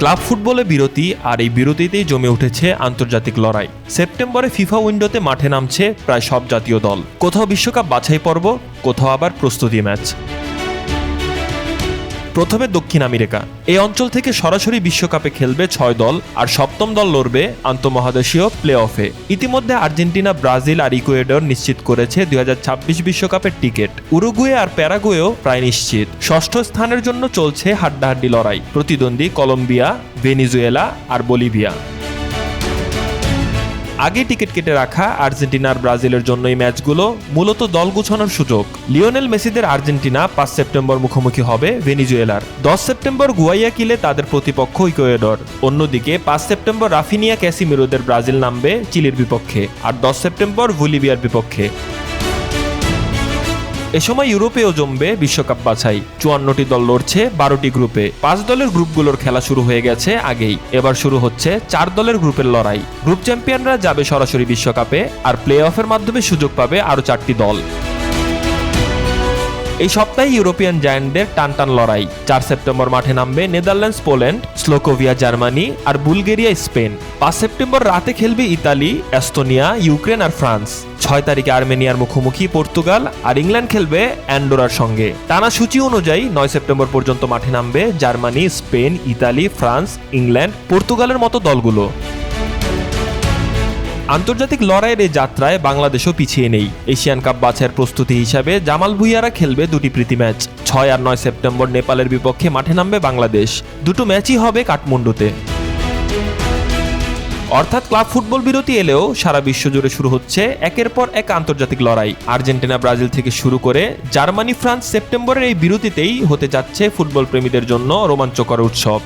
Club ফুটবলে বিরতি আর এই বিরতিতেই জমে উঠেছে আন্তর্জাতিক লড়াই। সেপ্টেম্বরে ফিফা উইন্ডোতে মাঠে নামছে প্রায় সব জাতীয় দল। কোথাও বিশ্বকাপ বাছাই পর্ব কোথাও আবার প্রস্তুতি ম্যাচ। প্রথমে দক্ষিণ আমেরিকা। এই অঞ্চল থেকে সরাসরি বিশ্বকাপে খেলবে ছয় দল আর সপ্তম দল লড়বে আন্তঃমহাদেশীয় প্লে অফে ইতিমধ্যে আর্জেন্টিনা, ব্রাজিল আর ইকুয়েডর নিশ্চিত করেছে দুই বিশ্বকাপের টিকিট। উরুগুয়ে আর প্যারাগুয়েও প্রায় নিশ্চিত। ষষ্ঠ স্থানের জন্য চলছে হাড্ডাহাড্ডি লড়াই। প্রতিদ্বন্দ্বী কলম্বিয়া, ভেনিজুয়েলা আর বলিভিয়া। আগে টিকিট কেটে রাখা আর্জেন্টিনার আর ব্রাজিলের জন্য এই ম্যাচগুলো মূলত দল গুছানোর সুযোগ। লিওনেল মেসিদের আর্জেন্টিনা পাঁচ সেপ্টেম্বর মুখোমুখি হবে ভেনিজুয়েলার। দশ সেপ্টেম্বর গুয়াইয়া কিলে তাদের প্রতিপক্ষ ইকুয়েডর। অন্যদিকে পাঁচ সেপ্টেম্বর রাফিনিয়া ক্যাসিমিরোদের ব্রাজিল নামবে চিলির বিপক্ষে। আর দশ সেপ্টেম্বর ভুলিভিয়ার বিপক্ষে। এ সময় ইউরোপেও জমবে বিশ্বকাপ বাছাই। চুয়ান্নটি দল লড়ছে বারোটি গ্রুপে। পাঁচ দলের গ্রুপগুলোর খেলা শুরু হয়ে গেছে আগেই। এবার শুরু হচ্ছে চার দলের গ্রুপের লড়াই। গ্রুপ চ্যাম্পিয়নরা যাবে সরাসরি বিশ্বকাপে আর প্লে অফের মাধ্যমে সুযোগ পাবে আরও চারটি দল। এই সপ্তাহে ইউরোপিয়ান জায়ান্টদের টান টান লড়াই। চার সেপ্টেম্বর মাঠে নামবে নেদারল্যান্ডস, পোল্যান্ড স্লোকোভিয়া জার্মানি আর বুলগেরিয়া, স্পেন। পাঁচ সেপ্টেম্বর রাতে খেলবে ইতালি, এস্তোনিয়া, ইউক্রেন আর ফ্রান্স। ছয় তারিখে আর্মেনিয়ার মুখোমুখি পর্তুগাল আর ইংল্যান্ড খেলবে অ্যান্ডোরার সঙ্গে। টানা সূচি অনুযায়ী নয় সেপ্টেম্বর পর্যন্ত মাঠে নামবে Germany, Spain, Italy, France, England, পর্তুগালের মতো দলগুলো। আন্তর্জাতিক লড়াইয়ের এই যাত্রায় বাংলাদেশও পিছিয়ে নেই। এশিয়ান কাপ বাছাইয়ের প্রস্তুতি হিসাবে জামাল ভুইয়ারা খেলবে দুটি প্রীতি ম্যাচ। ছয় আর নয় সেপ্টেম্বর নেপালের বিপক্ষে মাঠে নামবে বাংলাদেশ। দুটো ম্যাচই হবে কাঠমান্ডুতে। অর্থাৎ ক্লাব ফুটবল বিরতি এলেও সারা বিশ্ব জুড়ে শুরু হচ্ছে একের পর এক আন্তর্জাতিক লড়াই। আর্জেন্টিনা, ব্রাজিল থেকে শুরু করে জার্মানি, ফ্রান্স সেপ্টেম্বরের এই বিরতিতেই হতে যাচ্ছে ফুটবল প্রেমীদের জন্য রোমাঞ্চকর উৎসব।